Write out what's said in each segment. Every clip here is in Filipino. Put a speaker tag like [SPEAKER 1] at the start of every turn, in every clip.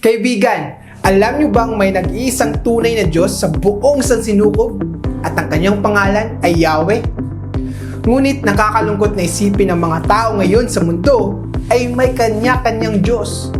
[SPEAKER 1] Kaibigan, alam niyo bang may nag-iisang tunay na Diyos sa buong sansinukob at ang kanyang pangalan ay Yahweh? Ngunit nakakalungkot na isipin ng mga tao ngayon sa mundo ay may kanya-kanyang Diyos.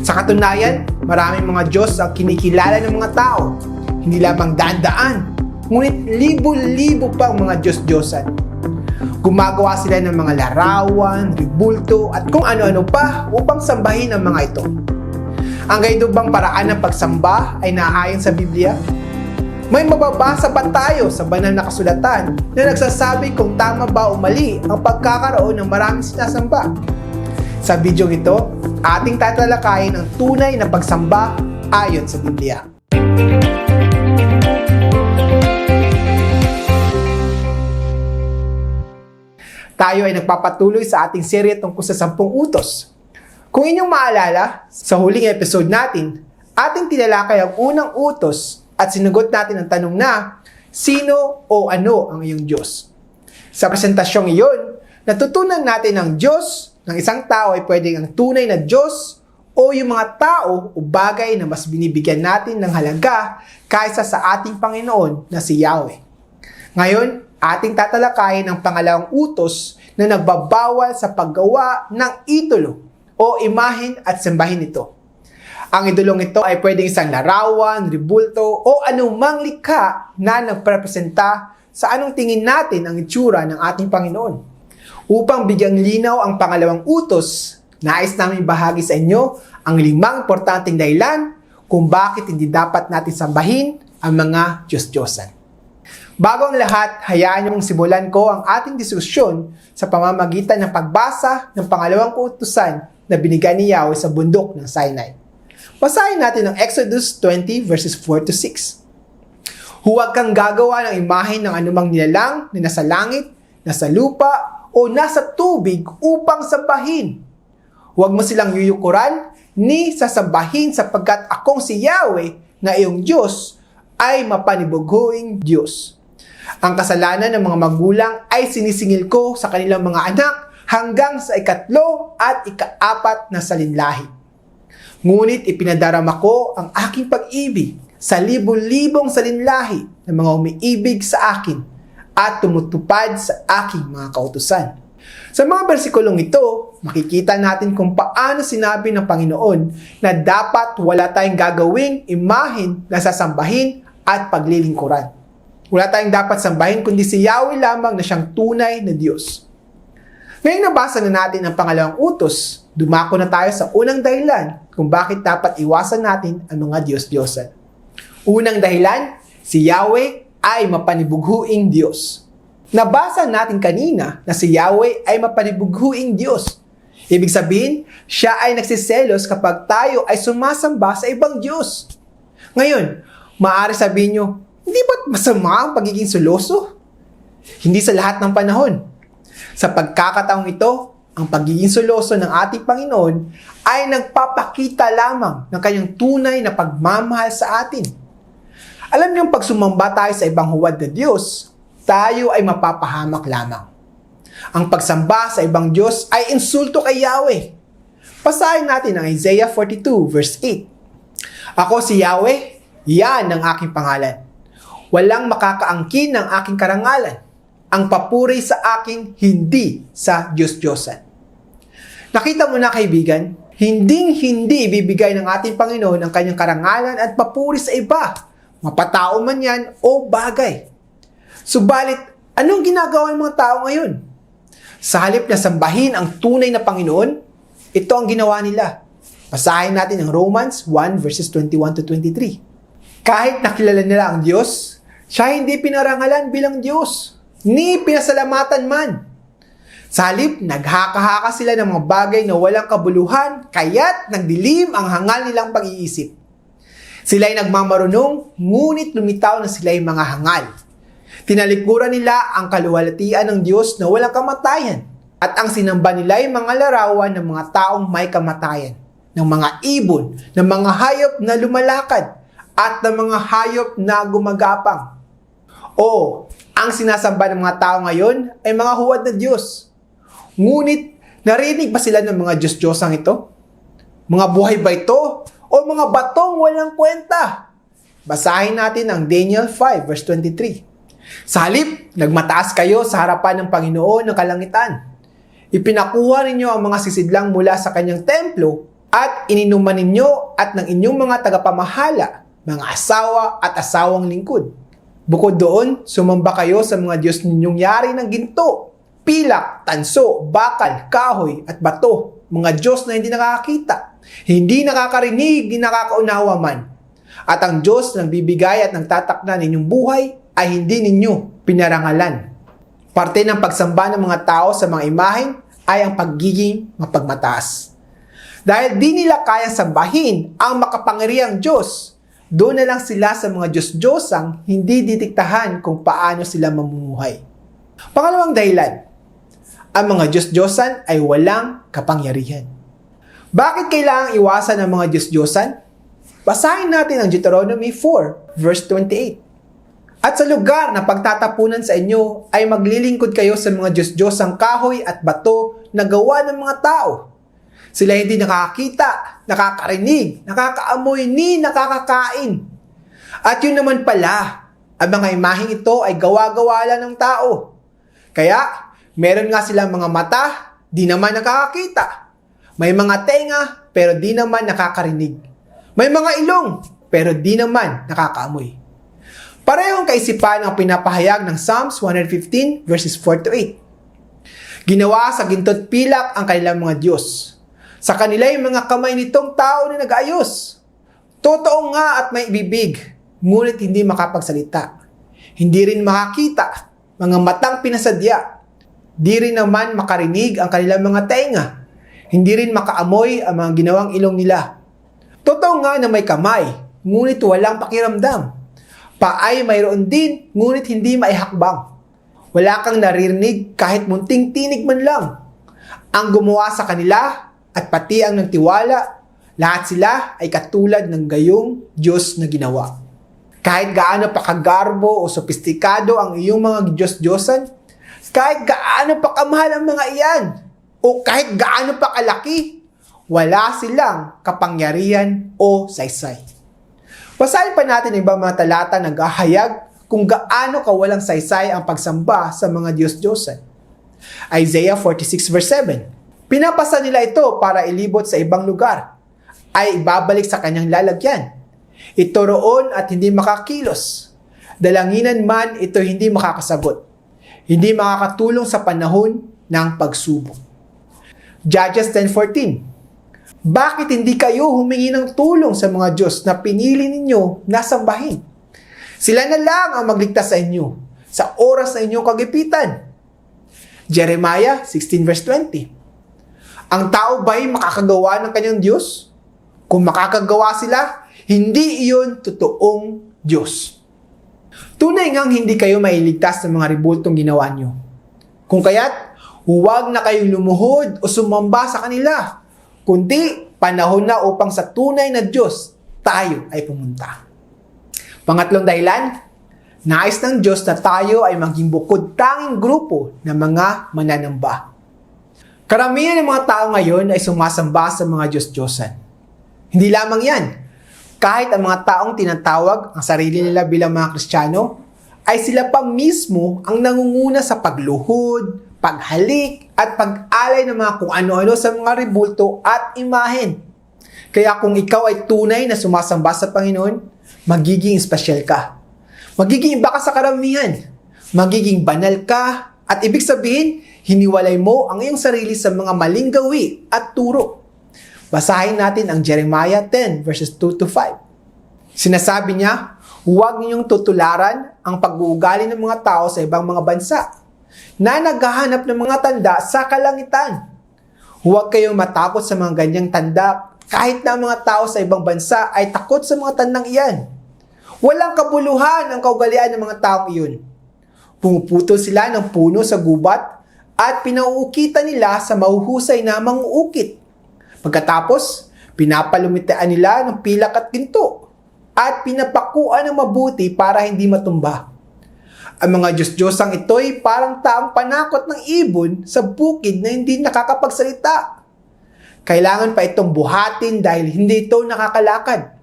[SPEAKER 1] Sa katunayan, maraming mga Diyos ang kinikilala ng mga tao. Hindi lamang daan-daan, ngunit libo-libo pang mga Diyos-Diyosan. Gumagawa sila ng mga larawan, ribulto at kung ano-ano pa upang sambahin ang mga ito. Ang ganito bang paraan ng pagsamba ay naayon sa Biblia? May mababasa ba tayo sa banal na kasulatan na nagsasabi kung tama ba o mali ang pagkakaroon ng maraming sinasamba? Sa video ito, ating tatalakayin ang tunay na pagsamba ayon sa Biblia. Tayo ay nagpapatuloy sa ating serye tungkol sa sampung utos. Kung inyong maalala, sa huling episode natin, ating tinalakay ang unang utos at sinugot natin ang tanong na, sino o ano ang iyong Diyos? Sa presentasyong iyon, natutunan natin ang Diyos ng isang tao ay pwedeng ang tunay na Diyos o yung mga tao o bagay na mas binibigyan natin ng halaga kaysa sa ating Panginoon na si Yahweh. Ngayon, ating tatalakayin ang pangalawang utos na nagbabawal sa paggawa ng idolo o imahin at sembahin ito. Ang idolong ito ay pwedeng isang larawan, ribulto o anumang likha na nagprepresenta sa anong tingin natin ang itsura ng ating Panginoon. Upang bigyang linaw ang pangalawang utos, nais namin bahagi sa inyo ang limang importanteng dahilan kung bakit hindi dapat natin sambahin ang mga Diyos-Diyosan. Bago ang lahat, hayaan niyong simulan ko ang ating diskusyon sa pamamagitan ng pagbasa ng pangalawang kautusan na binigay ni Yahweh sa bundok ng Sinai. Basahin natin ang Exodus 20 verses 4 to 6. Huwag kang gagawa ng imahe ng anumang nilalang na nasa langit, nasa lupa, o nasa tubig upang sambahin. Huwag mo silang yuyukuran ni sasambahin sapagkat akong si Yahweh na iyong Diyos ay mapanibuguing Diyos. Ang kasalanan ng mga magulang ay sinisingil ko sa kanilang mga anak hanggang sa ikatlo at ikaapat na salinlahi. Ngunit ipinadarama ko ang aking pag-ibig sa libo-libong salinlahi ng mga umiibig sa akin at tumutupad sa aking mga kautusan. Sa mga bersikulong ito, makikita natin kung paano sinabi ng Panginoon na dapat wala tayong gagawing imahin na sasambahin at paglilingkuran. Wala tayong dapat sambahin kundi si Yahweh lamang na siyang tunay na Diyos. Ngayong nabasa na natin ang pangalawang utos, dumako na tayo sa unang dahilan kung bakit dapat iwasan natin ang mga Diyos-Diyosan. Unang dahilan, si Yahweh ay mapanibughuing Diyos. Nabasa natin kanina na si Yahweh ay mapanibughuing Diyos. Ibig sabihin, siya ay nagsiselos kapag tayo ay sumasamba sa ibang Diyos. Ngayon, maaari sabihin nyo, hindi ba't masama ang pagiging suloso? Hindi sa lahat ng panahon. Sa pagkakataong ito, ang pagiging suloso ng ating Panginoon ay nagpapakita lamang ng kanyang tunay na pagmamahal sa atin. Alam niyo, pag sumamba tayo sa ibang huwad na Diyos, tayo ay mapapahamak lamang. Ang pagsamba sa ibang Diyos ay insulto kay Yahweh. Pasahin natin ang Isaiah 42 verse 8. Ako si Yahweh, yan ang aking pangalan. Walang makakaangkin ng aking karangalan. Ang papuri sa akin, hindi sa Diyos-Diyosan. Nakita mo na kaibigan, hinding-hindi ibibigay ng ating Panginoon ang kanyang karangalan at papuri sa iba, mapatao man yan o bagay. Subalit, anong ginagawa ng mga tao ngayon? Sa halip na sambahin ang tunay na Panginoon, ito ang ginawa nila. Basahin natin ang Romans 1 verses 21 to 23. Kahit nakilala nila ang Diyos, siya hindi pinarangalan bilang Diyos, ni pinasalamatan man. Sa halip, naghaka-haka sila ng mga bagay na walang kabuluhan, kaya't nagdilim ang hangal nilang pag-iisip. Sila'y nagmamarunong, ngunit lumitaw na sila'y mga hangal. Tinalikuran nila ang kaluwalhatian ng Diyos na walang kamatayan. At ang sinamba nila ay mga larawan ng mga taong may kamatayan, ng mga ibon, ng mga hayop na lumalakad, at ng mga hayop na gumagapang. O, ang sinasamba ng mga tao ngayon ay mga huwad na Diyos. Ngunit, narinig ba sila ng mga Diyos-Diyosang ito? Mga buhay ba ito? O mga batong walang kwenta? Basahin natin ang Daniel 5 verse 23. Sa halip, nagmataas kayo sa harapan ng Panginoon ng kalangitan. Ipinakuha ninyo ang mga sisidlang mula sa kanyang templo at ininuman ninyo at ng inyong mga tagapamahala, mga asawa at asawang lingkod. Bukod doon, sumamba kayo sa mga Diyos ninyong yari ng ginto, pilak, tanso, bakal, kahoy at bato, mga Diyos na hindi nakakakita, hindi nakakarinig, hindi nakakaunawa man. At ang Diyos na nagbibigay at nagtatakda ninyong buhay ay hindi ninyo pinarangalan. Parte ng pagsamba ng mga tao sa mga imahen ay ang pagiging mapagmataas. Dahil di nila kaya sambahin ang makapangyarihang Diyos, doon na lang sila sa mga Diyos-Diyosang hindi ditiktahan kung paano sila mamumuhay. Pangalawang dahilan, ang mga Diyos-Diyosan ay walang kapangyarihan. Bakit kailangang iwasan ang mga Diyos-Diyosan? Basahin natin ang Deuteronomy 4, verse 28. At sa lugar na pagtatapunan sa inyo ay maglilingkod kayo sa mga Diyos-Diyosang kahoy at bato na gawa ng mga tao. Sila hindi nakakita, nakakarinig, nakakaamoy, ni nakakakain. At yun naman pala, ang mga imaheng ito ay gawa-gawa lang ng tao. Kaya, meron nga silang mga mata, di naman nakakakita. May mga tenga, pero di naman nakakarinig. May mga ilong, pero di naman nakakaamoy. Parehong kaisipan ang pinapahayag ng Psalms 115 verses 4 to 8. Ginawa sa gintot pilak ang kanilang mga Diyos. Sa kanila yung mga kamay nitong tao na nag-ayos. Totoo nga at may bibig, ngunit hindi makapagsalita. Hindi rin makakita, mga matang pinasadya. Di rin naman makarinig ang kanilang mga tenga. Hindi rin makaamoy ang mga ginawang ilong nila. Totoo nga na may kamay, ngunit walang pakiramdam. Paay mayroon din, ngunit hindi maihakbang. Wala kang naririnig kahit munting tinig man lang. Ang gumawa sa kanila at pati ang nagtiwala, lahat sila ay katulad ng gayong Diyos na ginawa. Kahit gaano pa kagarbo o sopistikado ang iyong mga Diyos-Diyosan, kahit gaano pa kamahal ang mga iyan, o kahit gaano pa kalaki, wala silang kapangyarihan o saysay. Basahin pa natin ibang mga talata na gahayag kung gaano kawalang saysay ang pagsamba sa mga Diyos-Diyosan. Isaiah 46 verse 7 Pinapasa nila ito para ilibot sa ibang lugar, ay ibabalik sa kanyang lalagyan. Ito roon at hindi makakilos. Dalanginan man ito hindi makakasagot. Hindi makakatulong sa panahon ng pagsubok. Judges 10.14 Bakit hindi kayo humingi ng tulong sa mga Diyos na pinili ninyo na sambahin? Sila na lang ang magligtas sa inyo sa oras na inyong kagipitan. Jeremiah 16 verse 20 Ang tao ba'y makakagawa ng kanyang Diyos? Kung makakagawa sila, hindi iyon totoong Diyos. Tunay ngang hindi kayo mailigtas ng mga ribultong ginawa nyo. Kung kaya't, huwag na kayong lumuhod o sumamba sa kanila. Kundi, panahon na upang sa tunay na Diyos, tayo ay pumunta. Pangatlong dahilan, nais ng Diyos na tayo ay maging bukod tanging grupo ng mga mananamba. Karamihan ng mga tao ngayon ay sumasamba sa mga Diyos-Diyosan. Hindi lamang yan. Kahit ang mga taong tinatawag ang sarili nila bilang mga Kristiyano, ay sila pa mismo ang nangunguna sa pagluhod, paghalik, at pag-alay ng mga kung ano-ano sa mga ribulto at imahen. Kaya kung ikaw ay tunay na sumasamba sa Panginoon, magiging espesyal ka. Magiging iba ka sa karamihan. Magiging banal ka at ibig sabihin, hiniwalay mo ang iyong sarili sa mga maling gawi at turo. Basahin natin ang Jeremiah 10 verses 2 to 5. Sinasabi niya, huwag ninyong tutularan ang pag-uugali ng mga tao sa ibang mga bansa na naghahanap ng mga tanda sa kalangitan. Huwag kayong matakot sa mga ganyang tanda kahit na ang mga tao sa ibang bansa ay takot sa mga tandang iyan. Walang kabuluhan ang kaugalian ng mga taong iyon. Pumuputo sila ng puno sa gubat at pinauukitan nila sa mahuhusay na manguukit. Pagkatapos, pinapalumitian nila ng pilak at ginto at pinapakuan ng mabuti para hindi matumba. Ang mga Diyos-Diyosang ito'y parang taong panakot ng ibon sa bukid na hindi nakakapagsalita. Kailangan pa itong buhatin dahil hindi ito nakakalakad.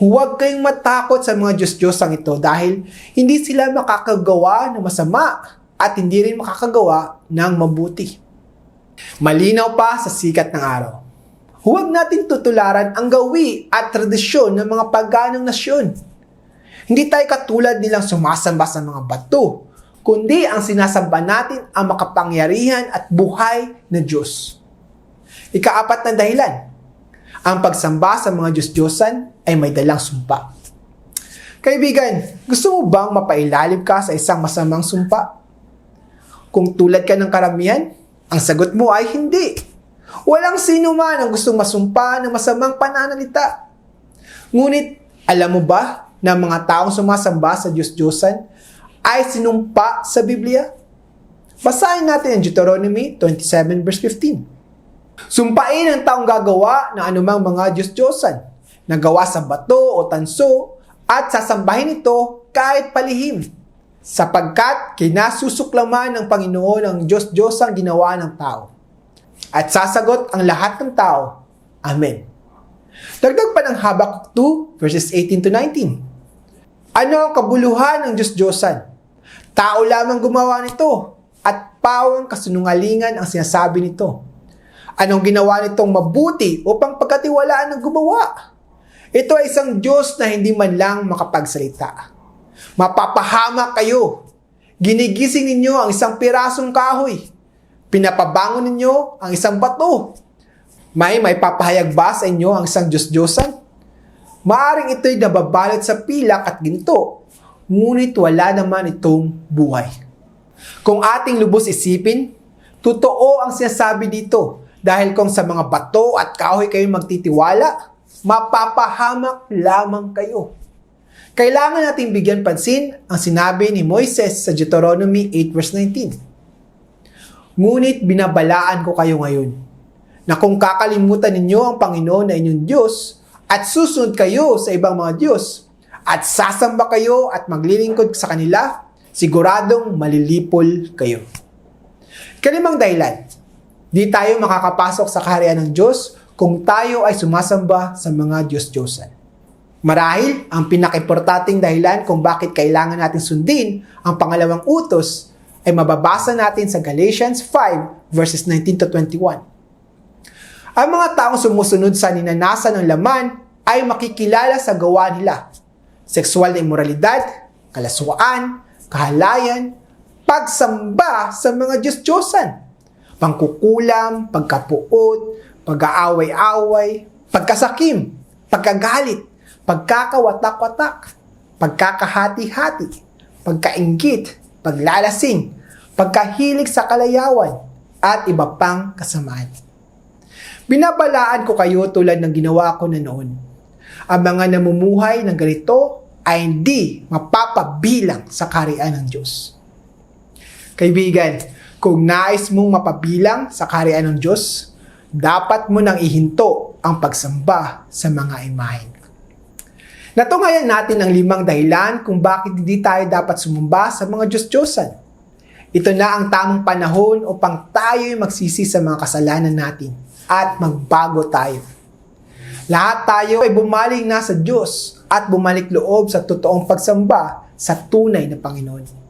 [SPEAKER 1] Huwag kayong matakot sa mga Diyos-Diyosang ito dahil hindi sila makakagawa ng masama at hindi rin makakagawa ng mabuti. Malinaw pa sa sikat ng araw. Huwag natin tutularan ang gawi at tradisyon ng mga paganang nasyon. Hindi tayo katulad nilang sumasamba sa mga bato, kundi ang sinasamba natin ang makapangyarihan at buhay na Diyos. Ikaapat na dahilan, ang pagsamba sa mga Diyos-Diyosan ay may dalang sumpa. Kaibigan, gusto mo bang mapailalim ka sa isang masamang sumpa? Kung tulad ka ng karamihan, ang sagot mo ay hindi. Walang sino man ang gustong masumpa ng masamang pananalita. Ngunit, alam mo ba na mga taong sumasamba sa Diyos-Diyosan ay sinumpa sa Biblia? Basahin natin ang Deuteronomy 27 verse 15. Sumpain ang taong gagawa ng anumang mga Diyos-Diyosan na gawa sa bato o tanso at sasambahin ito kahit palihim sapagkat kinasusuklaman ng Panginoon ang Diyos-Diyos ang ginawa ng tao. At sasagot ang lahat ng tao, Amen. Dagdag pa ng Habakuk 2 verses 18 to 19. Ano ang kabuluhan ng Diyos-Diyosan? Tao lamang gumawa nito at pawang kasunungalingan ang sinasabi nito. Anong ginawa nitong mabuti upang pagkatiwalaan ng gumawa? Ito ay isang Diyos na hindi man lang makapagsalita. Mapapahama kayo. Ginigising ninyo ang isang pirasong kahoy. Pinapabangon ninyo ang isang bato. May may papahayag ba sa inyo ang isang Diyos-Diyosan? Maaring ito'y nababalot sa pilak at ginto, ngunit wala naman itong buhay. Kung ating lubos isipin, totoo ang sinasabi dito dahil kung sa mga bato at kahoy kayo magtitiwala, mapapahamak lamang kayo. Kailangan nating bigyan pansin ang sinabi ni Moises sa Deuteronomy 8 verse 19. Ngunit binabalaan ko kayo ngayon na kung kakalimutan ninyo ang Panginoon na inyong Diyos at susunod kayo sa ibang mga Diyos at sasamba kayo at maglilingkod sa kanila, siguradong malilipol kayo. Kalimang dahilan, di tayo makakapasok sa kaharian ng Diyos kung tayo ay sumasamba sa mga Diyos-Diyosan. Marahil, ang pinakimportating dahilan kung bakit kailangan natin sundin ang pangalawang utos ay mababasa natin sa Galatians 5 verses 19 to 21. Ang mga taong sumusunod sa ninanasa ng laman ay makikilala sa gawa nila. Sexual na imoralidad, kalaswaan, kahalayan, pagsamba sa mga Diyos-Diyosan, pangkukulam, pagkapuot, pag-aaway-away, pagkasakim, pagkagalit, pagkakawatak-watak, pagkakahati-hati, pagkaingit, paglalasing, pagkahilig sa kalayawan, at iba pang kasamaan. Binabalaan ko kayo tulad ng ginawa ko na noon. Ang mga namumuhay ng ganito ay hindi mapapabilang sa karian ng Diyos. Kaibigan, kung nais mong mapabilang sa karian ng Diyos, dapat mo nang ihinto ang pagsamba sa mga imahen. Natungayan natin ang limang dahilan kung bakit hindi tayo dapat sumumba sa mga Diyos-Diyosan. Ito na ang tamang panahon upang tayo'y magsisi sa mga kasalanan natin at magbago tayo. Lahat tayo ay bumaling na sa Diyos at bumalik loob sa totoong pagsamba sa tunay na Panginoon.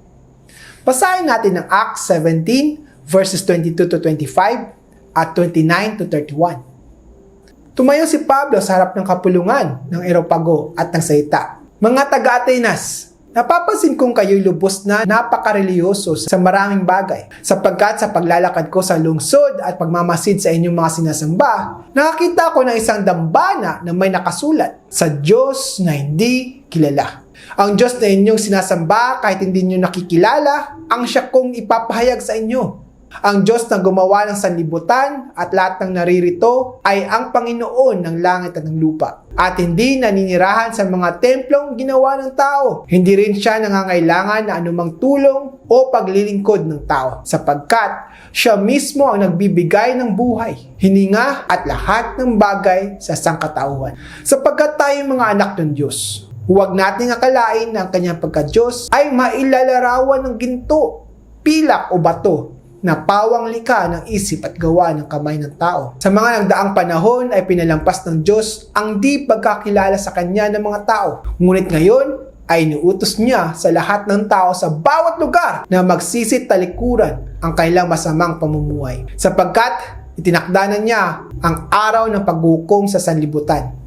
[SPEAKER 1] Basahin natin ang Acts 17 verses 22 to 25 at 29 to 31. Tumayo si Pablo sa harap ng kapulungan ng Eropago at ng Saita. Mga taga-Atenas, napapansin kong kayo'y lubos na napakareliyoso sa maraming bagay. Sapagkat sa paglalakad ko sa lungsod at pagmamasid sa inyong mga sinasamba, nakakita ko ng isang dambana na may nakasulat, sa Diyos na hindi kilala. Ang Diyos na inyong sinasamba kahit hindi nyo nakikilala, ang siya kong ipapahayag sa inyo. Ang Diyos na gumawa ng sanlibutan at lahat ng naririto ay ang Panginoon ng langit at ng lupa. At hindi naninirahan sa mga templong ginawa ng tao. Hindi rin siya nangangailangan na anumang tulong o paglilingkod ng tao sapagkat siya mismo ang nagbibigay ng buhay, hininga at lahat ng bagay sa sangkatauhan. Sapagkat tayo mga anak ng Diyos, huwag nating akalain na ang kanyang pagka-Diyos ay mailalarawan ng ginto, pilak o bato na pawang lika ng isip at gawa ng kamay ng tao. Sa mga nagdaang panahon ay pinalampas ng Diyos ang di pagkakilala sa Kanya ng mga tao. Ngunit ngayon ay iniutos niya sa lahat ng tao sa bawat lugar na magsisit talikuran ang kailang masamang pamumuhay. Sapagkat itinakda na niya ang araw ng paghukom sa sanlibutan.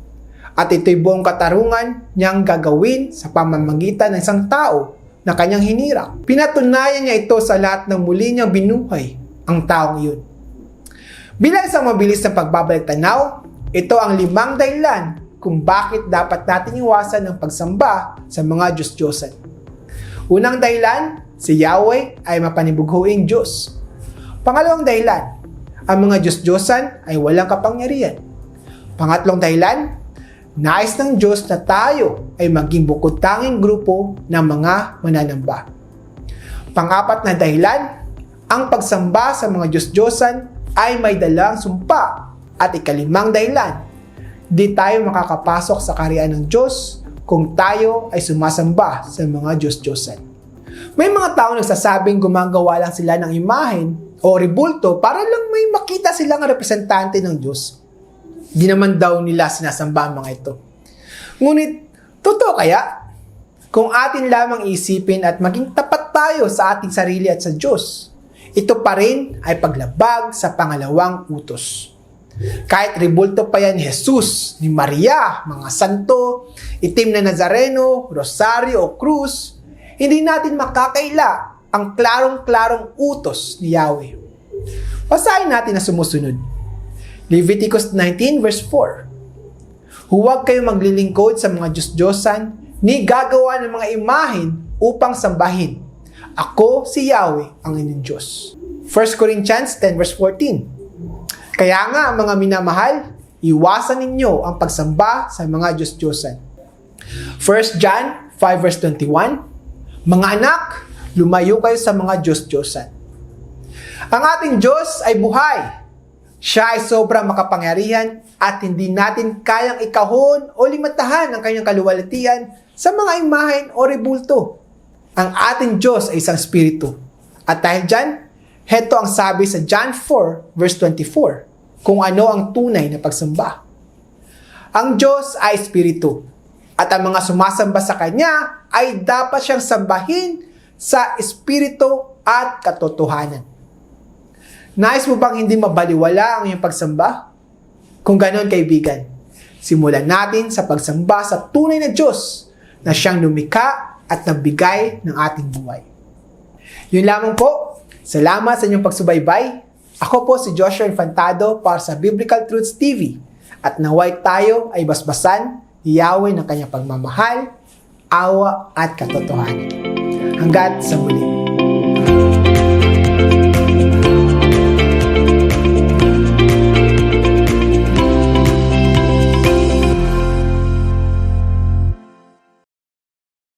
[SPEAKER 1] At ito'y buong katarungan niyang gagawin sa pamamagitan ng isang tao na kanyang hinirang. Pinatunayan niya ito sa lahat ng muli niyang binuhay ang taong iyon. Bilang isang mabilis na pagbabalik tanaw, ito ang limang dahilan kung bakit dapat natin iwasan ang pagsamba sa mga Diyos-Diyosan. Unang dahilan, si Yahweh ay mapanibughuing Diyos. Pangalawang dahilan, ang mga Diyos-Diyosan ay walang kapangyarihan. Pangatlong dahilan, nais ng Diyos na tayo ay maging bukod tanging grupo ng mga mananamba. Pangapat na dahilan, ang pagsamba sa mga Diyos-Diyosan ay may dalang sumpa. At ikalimang dahilan, di tayo makakapasok sa kariyan ng Diyos kung tayo ay sumasamba sa mga Diyos-Diyosan. May mga tao nagsasabing gumagawa lang sila ng imahen o ribulto para lang may makita silang representante ng Diyos. Di naman daw nila sinasamba ang mga ito. Ngunit, totoo kaya? Kung atin lamang isipin at maging tapat tayo sa ating sarili at sa Diyos, ito pa rin ay paglabag sa pangalawang utos. Kahit ribulto pa yan Jesus, ni Maria, mga santo, itim na Nazareno, rosaryo o krus, hindi natin makakaila ang klarong-klarong utos ni Yahweh. Basahin natin na sumusunod. Leviticus 19 verse 4. Huwag kayong maglilingkod sa mga Diyos-Diyosan ni gagawa ng mga imahin upang sambahin. Ako si Yahweh ang inyong Diyos. 1 Corinthians 10 verse 14. Kaya nga mga minamahal, iwasan ninyo ang pagsamba sa mga Diyos-Diyosan. 1 John 5 verse 21. Mga anak, lumayo kayo sa mga Diyos-Diyosan. Ang ating Diyos ay buhay. Siya ay sobrang makapangyarihan at hindi natin kayang ikahon o limatahan ang kanyang kaluwalhatian sa mga imahen o rebulto. Ang ating Diyos ay isang spiritu. At dahil dyan, heto ang sabi sa John 4 verse 24 kung ano ang tunay na pagsamba. Ang Diyos ay spiritu at ang mga sumasamba sa Kanya ay dapat siyang sambahin sa espiritu at katotohanan. Nais mo bang hindi mabaliwala ang iyong pagsamba? Kung ganon kaibigan, simulan natin sa pagsamba sa tunay na Diyos na siyang lumika at nagbigay ng ating buhay. Yun lamang po. Salamat sa inyong pagsubaybay. Ako po si Joshua Infantado para sa Biblical Truths TV at naway tayo ay basbasan ni Yahweh ng kanyang pagmamahal, awa at katotohanan. Hanggat sa muli.